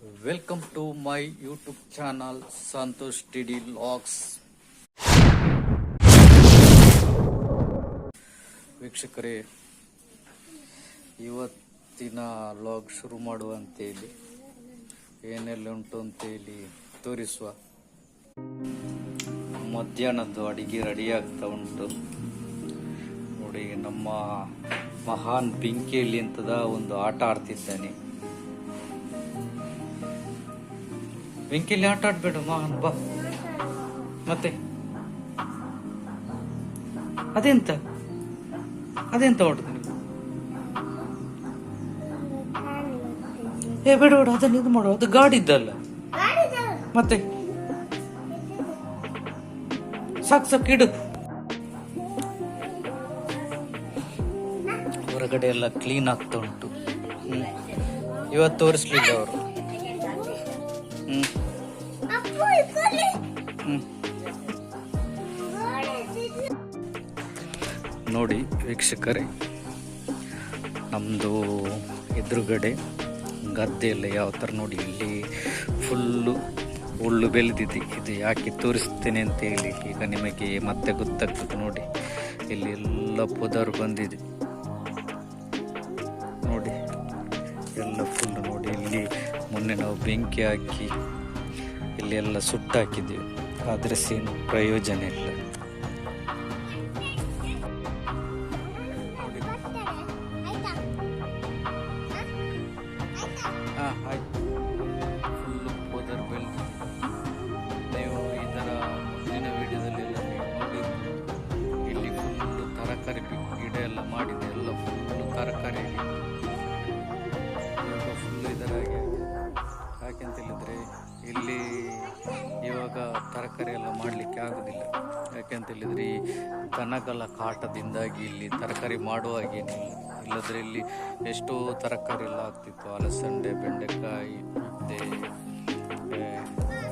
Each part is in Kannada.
Welcome to my YouTube channel Santhosh TD logs ವೀಕ್ಷಕರೇ, ಇವತ್ತಿನ ಲಾಗ್ ಶುರು ಮಾಡುವಂತೇಳಿ ಏನೆಲ್ಲ ಉಂಟು ಅಂತೇಳಿ ತೋರಿಸುವ. ಮಧ್ಯಾಹ್ನದ್ದು ಅಡಿಗೆ ರೆಡಿ ಆಗ್ತಾ ಉಂಟು. ನೋಡಿ, ನಮ್ಮ ಮಹಾನ್ ಬೆಂಕಿಯಲ್ಲಿ ಅಂತದ ಒಂದು ಆಟ ಆಡ್ತಿದ್ದಾನೆ. ಬೆಂಕಿಯಲ್ಲಿ ಆಟ ಆಡ್ಬೇಡ ಬಾ. ಮತ್ತೆ? ಅದೆಂತ? ಅದೆಂತ ಹೊಡೆದು ಏ, ಬೇಡ ಬೇಡ, ಅದನ್ನ ಇದು ಮಾಡು. ಅದು ಗಾಡಿ ಇದ್ದಲ್ಲ ಮತ್ತೆ? ಸಾಕು, ಸಾಕ್, ಇಡು. ಹೊರಗಡೆ ಎಲ್ಲ ಕ್ಲೀನ್ ಆಗ್ತಾ ಉಂಟು. ಇವತ್ತು ತೋರಿಸ್ಲಿಲ್ಲ ಅವರು. ನೋಡಿ ವೀಕ್ಷಕರೇ ನಮ್ಮದು ಎದುರುಗಡೆ ಗದ್ದೆ ಎಲ್ಲ ಯಾವ ಥರ ನೋಡಿ, ಇಲ್ಲಿ ಫುಲ್ಲು ಹುಲ್ಲು ಬೆಳೆದಿದೆ. ಇದು ಯಾಕೆ ತೋರಿಸ್ತೇನೆ ಅಂತ ಹೇಳಿ ಈಗ ನಿಮಗೆ ಮತ್ತೆ ಗೊತ್ತಾಗ್ತದೆ ನೋಡಿ. ಇಲ್ಲಿ ಎಲ್ಲ ಪೊದರು ಬಂದಿದೆ. ಮೊನ್ನೆ ನಾವು ಬೆಂಕಿ ಹಾಕಿ ಇಲ್ಲಿ ಎಲ್ಲ ಸುಟ್ಟಾಕಿದ್ದೀವಿ ಆದರೆ ಏನು ಪ್ರಯೋಜನ ಇಲ್ಲ. ಹಾಂ ಆಯ್ತು. ಫುಲ್ಲು ಪೋದರ್ ಬೆಳೆದು ನೀವು ಇದರ ಮುಂದಿನ ವಿಡಿಯೋದಲ್ಲೆಲ್ಲ ನೀವು ನೋಡಿ ಇಲ್ಲಿ ಫುಲ್ಲು ತರಕಾರಿ ಗಿಡ ಎಲ್ಲ ಮಾಡಿದೆ. ಎಲ್ಲ ಫುಲ್ಲು ತರಕಾರಿ. ಯಾಕೆಂತ ಹೇಳಿದರೆ, ಇಲ್ಲಿ ಇವಾಗ ತರಕಾರಿ ಎಲ್ಲ ಮಾಡಲಿಕ್ಕೆ ಆಗೋದಿಲ್ಲ. ಯಾಕೆಂತ ಹೇಳಿದರೆ, ಈ ದನಗಳ ಕಾಟದಿಂದಾಗಿ ಇಲ್ಲಿ ತರಕಾರಿ ಮಾಡುವ ಹಾಗೇನಿಲ್ಲ ಇಲ್ಲದ್ರೆ ಇಲ್ಲಿ ಎಷ್ಟೋ ತರಕಾರಿ ಎಲ್ಲ ಆಗ್ತಿತ್ತು. ಅಲಸಂಡೆ ಬೆಂಡೆಕಾಯಿ, ಮತ್ತೆ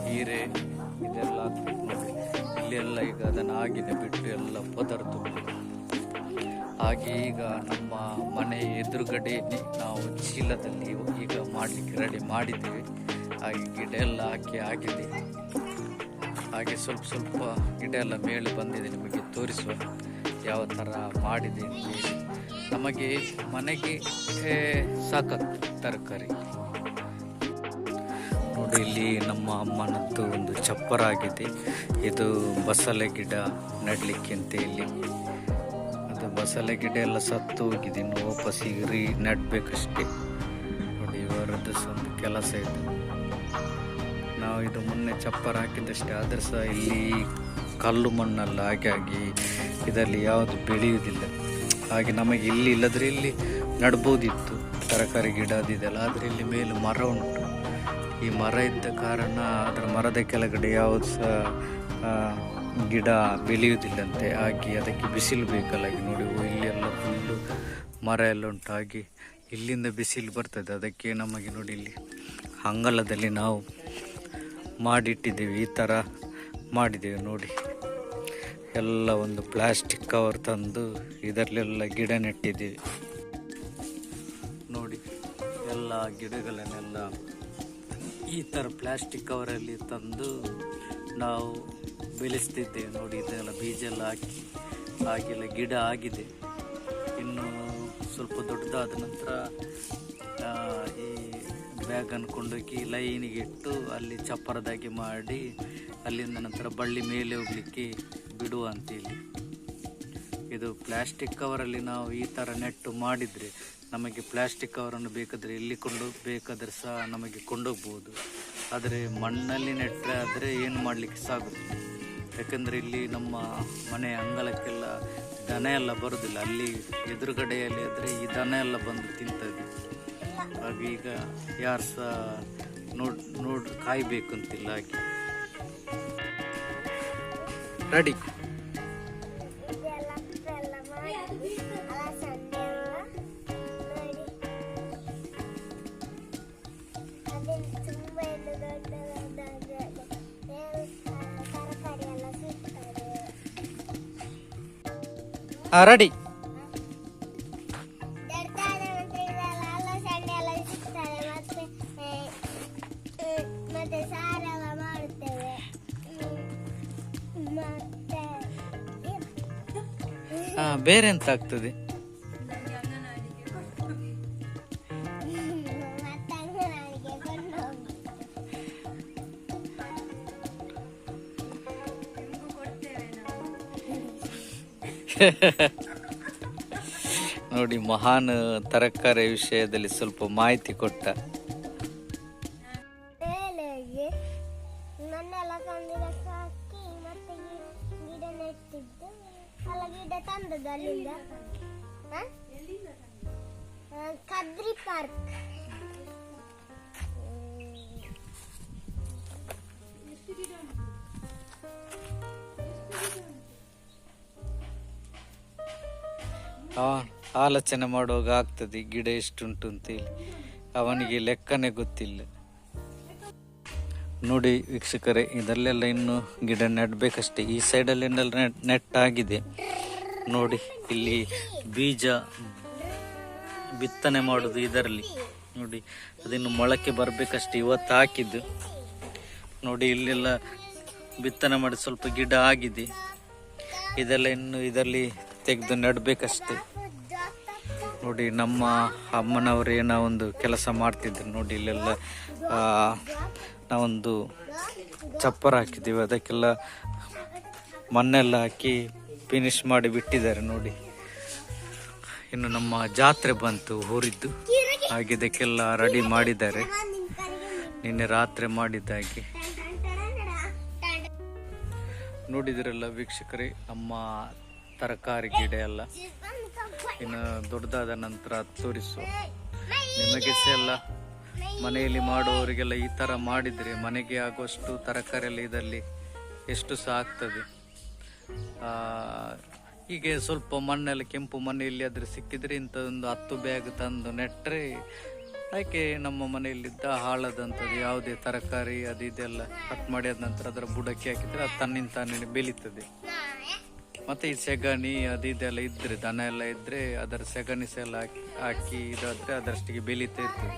ಹೀರೆ ಇದೆಲ್ಲ ಆಗ್ತಿತ್ತು. ನೋಡಿ ಇಲ್ಲೆಲ್ಲ ಈಗ ಅದನ್ನು ಆಗಿನೇ ಬಿಟ್ಟು ಎಲ್ಲ ಪದಾರ್ಥ ಹಾಗೆ ಈಗ ನಮ್ಮ ಮನೆ ಎದುರುಗಡೆಯೇ ನಾವು ಚೀಲದಲ್ಲಿ ಈಗ ಮಾಡಲಿಕ್ಕೆ ರೆಡಿ ಮಾಡಿದ್ದೇವೆ. ಹಾಗೆ ಗಿಡ ಎಲ್ಲ ಹಾಕಿ ಆಗಿದೆ ಹಾಗೆ ಸ್ವಲ್ಪ ಸ್ವಲ್ಪ ಗಿಡ ಎಲ್ಲ ಮೇಲೆ ಬಂದಿದೆ ನಿಮಗೆ ತೋರಿಸುವ ಯಾವ ಥರ ಮಾಡಿದೆ ನಮಗೆ ಮನೆಗೆ ಸಾಕತ್ತು ತರಕಾರಿ. ನೋಡಿ ಇಲ್ಲಿ ನಮ್ಮ ಅಮ್ಮನದ್ದು ಒಂದು ಚಪ್ಪರ ಆಗಿದೆ. ಇದು ಬಸಳೆ ಗಿಡ ನೆಡಲಿಕ್ಕೆ ಅಂತ ಇಲ್ಲಿ ಅದು ಬಸಳೆ ಗಿಡ ಎಲ್ಲ ಸತ್ತು ಹೋಗಿದೆ. ಇನ್ನು ವಾಪಸ್ ರೀ ನೆಡಬೇಕಷ್ಟೇ. ನೋಡಿ, ಇವರದ್ದು ಸ್ವಂತ ಕೆಲಸ ಇದೆ. ನಾವು ಇದು ಮೊನ್ನೆ ಚಪ್ಪರ ಹಾಕಿದ್ದಷ್ಟೇ ಆದರೆ ಸಹ ಇಲ್ಲಿ ಕಲ್ಲು ಮಣ್ಣಲ್ಲ ಹಾಗಾಗಿ ಇದರಲ್ಲಿ ಯಾವುದು ಬೆಳೆಯುವುದಿಲ್ಲ. ಹಾಗೆ ನಮಗೆ ಇಲ್ಲಿ ಇಲ್ಲದ್ರೆ ಇಲ್ಲಿ ನಡ್ಬೋದಿತ್ತು. ತರಕಾರಿ ಗಿಡ ಅದಿದೆಲ್ಲ ಆದರೆ ಇಲ್ಲಿ ಮೇಲೆ ಮರ ಉಂಟು. ಈ ಮರ ಇದ್ದ ಕಾರಣ ಅದರ ಮರದ ಕೆಳಗಡೆ ಯಾವುದು ಸಹ ಗಿಡ ಬೆಳೆಯುವುದಿಲ್ಲಂತೆ. ಹಾಗೆ ಅದಕ್ಕೆ ಬಿಸಿಲು ಬೇಕಲ್ಲ ಈಗ ನೋಡಿ ಓ, ಇಲ್ಲಿ ಎಲ್ಲ ಫುಲ್ಲು ಮರ ಎಲ್ಲ ಉಂಟು. ಹಾಗೆ ಇಲ್ಲಿಂದ ಬಿಸಿಲು ಬರ್ತದೆ. ಅದಕ್ಕೆ ನಮಗೆ ನೋಡಿ ಇಲ್ಲಿ ಅಂಗಳದಲ್ಲಿ ನಾವು ಮಾಡಿಟ್ಟಿದ್ದೇವೆ, ಈ ಥರ ಮಾಡಿದ್ದೇವೆ ನೋಡಿ. ಎಲ್ಲ ಒಂದು ಪ್ಲಾಸ್ಟಿಕ್ ಕವರ್ ತಂದು ಇದರಲ್ಲೆಲ್ಲ ಗಿಡ ನೆಟ್ಟಿದ್ದೀವಿ. ನೋಡಿ, ಎಲ್ಲ ಗಿಡಗಳನ್ನೆಲ್ಲ ಈ ಥರ ಪ್ಲಾಸ್ಟಿಕ್ ಕವರಲ್ಲಿ ತಂದು ನಾವು ಬೆಳೆಸ್ತಿದ್ದೇವೆ ನೋಡಿ, ಇದೆಲ್ಲ ಬೀಜ ಎಲ್ಲ ಹಾಕಿ, ಹಾಗೆಲ್ಲ ಗಿಡ ಆಗಿದೆ. ಇನ್ನು ಸ್ವಲ್ಪ ದೊಡ್ಡದಾದ ನಂತರ ಈ ಬ್ಯಾಗನ್ನು ಕೊಂಡೋಗಿ ಲೈನಿಗೆ ಇಟ್ಟು ಅಲ್ಲಿ ಚಪ್ಪರದಾಗಿ ಮಾಡಿ ಅಲ್ಲಿಂದ ನಂತರ ಬಳ್ಳಿ ಮೇಲೆ ಹೋಗ್ಲಿಕ್ಕೆ ಬಿಡುವ ಅಂತೇಳಿ ಇದು ಪ್ಲಾಸ್ಟಿಕ್ ಕವರಲ್ಲಿ ನಾವು ಈ ಥರ ನೆಟ್ಟು ಮಾಡಿದರೆ ನಮಗೆ ಪ್ಲಾಸ್ಟಿಕ್ ಕವರನ್ನು ಬೇಕಾದರೆ ಎಲ್ಲಿ ಕೊಂಡು ಬೇಕಾದರೆ ಸಹ ನಮಗೆ ಕೊಂಡೋಗ್ಬೋದು. ಆದರೆ ಮಣ್ಣಲ್ಲಿ ನೆಟ್ಟರೆ ಆದರೆ ಏನು ಮಾಡಲಿಕ್ಕೆ ಸಾಗುತ್ತೆ? ಯಾಕಂದರೆ ಇಲ್ಲಿ ನಮ್ಮ ಮನೆ ಅಂಗಳಕ್ಕೆಲ್ಲ ದನ ಎಲ್ಲ ಬರೋದಿಲ್ಲ. ಅಲ್ಲಿ ಎದುರುಗಡೆಯಲ್ಲಿ ಆದರೆ ಈ ದನ ಎಲ್ಲ ಬಂದು ತಿಂತದೆ. ಹಾಗೆ ಈಗ ಯಾರು ಸಹ ನೋಡ್ ನೋಡ್ ಕಾಯಬೇಕು ಅಂತಿಲ್ಲ ಹಾಗೆ ರೆಡಿ ರೆಡಿ ಬೇರೆ ಎಂತ ಆಗ್ತದೆ? ನೋಡಿ ಮಹಾನ್ ತರಕಾರಿ ವಿಷಯದಲ್ಲಿ ಸ್ವಲ್ಪ ಮಾಹಿತಿ ಕೊಟ್ಟ. ತಂದದ್ದು ಅಲ್ಲಿಂದ ಕದ್ರಿ ಪಾರ್ಕ್. ಆಲೋಚನೆ ಮಾಡುವಾಗ ಆಗ್ತದೆ ಗಿಡ ಎಷ್ಟುಂಟು ಅಂತೇಳಿ. ಅವನಿಗೆ ಲೆಕ್ಕನೇ ಗೊತ್ತಿಲ್ಲ. ನೋಡಿ ವೀಕ್ಷಕರೇ, ಇದರಲ್ಲೆಲ್ಲ ಇನ್ನು ಗಿಡ ನೆಡ್ಬೇಕಷ್ಟೇ. ಈ ಸೈಡಲ್ಲಿ ನೆಟ್ ಆಗಿದೆ. ನೋಡಿ, ಇಲ್ಲಿ ಬೀಜ ಬಿತ್ತನೆ ಮಾಡೋದು ಇದರಲ್ಲಿ. ನೋಡಿ, ಅದಿನ್ನು ಮೊಳಕೆ ಬರಬೇಕಷ್ಟೇ, ಇವತ್ತು ಹಾಕಿದ್ದು. ನೋಡಿ, ಇಲ್ಲೆಲ್ಲ ಬಿತ್ತನೆ ಮಾಡಿ ಸ್ವಲ್ಪ ಗಿಡ ಆಗಿದೆ. ಇದೆಲ್ಲ ಇನ್ನು ಇದರಲ್ಲಿ ತೆಗೆದು ನೆಡಬೇಕಷ್ಟೇ. ನೋಡಿ, ನಮ್ಮ ಅಮ್ಮನವರು ಏನೋ ಒಂದು ಕೆಲಸ ಮಾಡ್ತಿದ್ರು. ನೋಡಿ, ಇಲ್ಲೆಲ್ಲ ನಾವೊಂದು ಚಪ್ಪರ ಹಾಕಿದ್ದೀವಿ. ಅದಕ್ಕೆಲ್ಲ ಮಣ್ಣೆಲ್ಲ ಹಾಕಿ ಫಿನಿಶ್ ಮಾಡಿ ಬಿಟ್ಟಿದ್ದಾರೆ ನೋಡಿ. ಇನ್ನು ನಮ್ಮ ಜಾತ್ರೆ ಬಂತು, ಊರಿದ್ದು. ಹಾಗೆ ಇದಕ್ಕೆಲ್ಲ ರೆಡಿ ಮಾಡಿದ್ದಾರೆ. ನಿನ್ನೆ ರಾತ್ರಿ ಮಾಡಿದ್ದಾಗೆ. ನೋಡಿದ್ರಲ್ಲ ವೀಕ್ಷಕರೇ, ನಮ್ಮ ತರಕಾರಿ ಗಿಡ ಎಲ್ಲ. ಇನ್ನು ದೊಡ್ಡದಾದ ನಂತರ ತೋರಿಸು ನಿಮಗೆ ಎಲ್ಲ ಮನೆಯಲ್ಲಿ ಮಾಡುವವರಿಗೆಲ್ಲ ಈ ತರ ಮಾಡಿದ್ರೆ ಮನೆಗೆ ಆಗುವಷ್ಟು ತರಕಾರಿ ಎಲ್ಲ ಇದರಲ್ಲಿ ಎಷ್ಟು ಸಹ ಆಗ್ತದೆ. ಹೀಗೆ ಸ್ವಲ್ಪ ಮಣ್ಣೆಲ್ಲ, ಕೆಂಪು ಮಣ್ಣು ಆದ್ರೆ ಸಿಕ್ಕಿದ್ರೆ ಇಂಥದೊಂದು ಹತ್ತು ಬ್ಯಾಗ್ ತಂದು ನೆಟ್ಟರೆ ಯಾಕೆ ನಮ್ಮ ಮನೆಯಲ್ಲಿದ್ದ ಹಾಳಾದಂಥದ್ದು, ಯಾವುದೇ ತರಕಾರಿ ಅದು ಇದೆಲ್ಲ ಕಟ್ ಮಾಡಿ ಆದ ನಂತರ ಅದರ ಬುಡಕ್ಕೆ ಹಾಕಿದರೆ ಅದು ತನ್ನಿಂದ ತಾನೇ ಬೆಳೀತದೆ. ಮತ್ತು ಈ ಸೆಗಣಿ ಅದು ಇದೆಲ್ಲ ಇದ್ದರೆ ದನ ಎಲ್ಲ ಇದ್ದರೆ ಅದರ ಸೆಗಣಿ ಸೆಲ್ಲ ಹಾಕಿ ಹಾಕಿ ಇದಾದರೆ ಅದರಷ್ಟಿಗೆ ಬೆಳೀತಾ ಇರ್ತದೆ.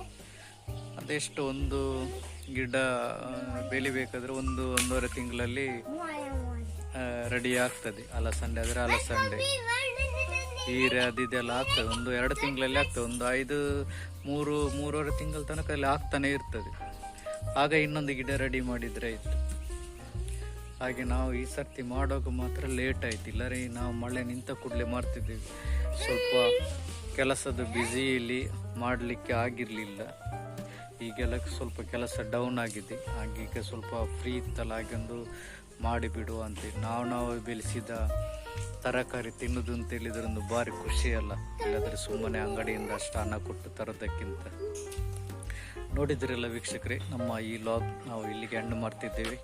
ಅದೆಷ್ಟು ಒಂದು ಗಿಡ ಬೆಳಿಬೇಕಾದ್ರೆ ಒಂದು, ಒಂದೂವರೆ ತಿಂಗಳಲ್ಲಿ ರೆಡಿ ಆಗ್ತದೆ. ಅಲಸಂಡೆ ಆದರೆ ಅಲಸಂಡೆ. ಹೀರೆ ಅದು ಇದೆಲ್ಲ ಆಗ್ತದೆ. ಒಂದು ಎರಡು ತಿಂಗಳಲ್ಲಿ ಆಗ್ತದೆ. ಒಂದು ಐದು, ಮೂರು, ಮೂರುವರೆ ತಿಂಗಳ ತನಕ ಅಲ್ಲಿ ಆಗ್ತಾನೆ ಇರ್ತದೆ. ಆಗ ಇನ್ನೊಂದು ಗಿಡ ರೆಡಿ ಮಾಡಿದರೆ ಆಯಿತು. ಹಾಗೆ ನಾವು ಈ ಸರ್ತಿ ಮಾಡೋಕ್ಕೆ ಮಾತ್ರ ಲೇಟ್ ಆಯ್ತು. ಇಲ್ಲರೆ ನಾವು ಮಳೆ ನಿಂತ ಕೂಡಲೇ ಮಾಡ್ತಿದ್ದೀವಿ. ಸ್ವಲ್ಪ ಕೆಲಸದ ಬ್ಯುಸಿಯಲ್ಲಿ ಮಾಡಲಿಕ್ಕೆ ಆಗಿರಲಿಲ್ಲ. ಈಗೆಲ್ಲ ಸ್ವಲ್ಪ ಕೆಲಸ ಡೌನ್ ಆಗಿದೆ. ಹಾಗೀಗ ಸ್ವಲ್ಪ ಫ್ರೀ ಇತ್ತಲ್ಲ ಹಾಗೊಂದು ಮಾಡಿಬಿಡುವ ಅಂತೇಳಿ ನಾವು ನಾವು ಬೆಳೆಸಿದ ತರಕಾರಿ ತಿನ್ನೋದು ಅಂತ ಹೇಳಿದ್ರೆ ಒಂದು ಭಾರಿ ಖುಷಿ ಅಲ್ಲ ಇಲ್ಲದ್ರೆ ಸುಮ್ಮನೆ ಅಂಗಡಿಯಿಂದ ಅಷ್ಟು ಹಣ ಕೊಟ್ಟು ತರೋದಕ್ಕಿಂತ. ನೋಡಿದ್ರಲ್ಲ ವೀಕ್ಷಕರೇ, ನಮ್ಮ ಈ ಲಾಗ್ ನಾವು ಇಲ್ಲಿಗೆ ಹಣ್ಣು ಮಾಡ್ತಿದ್ದೇವೆ.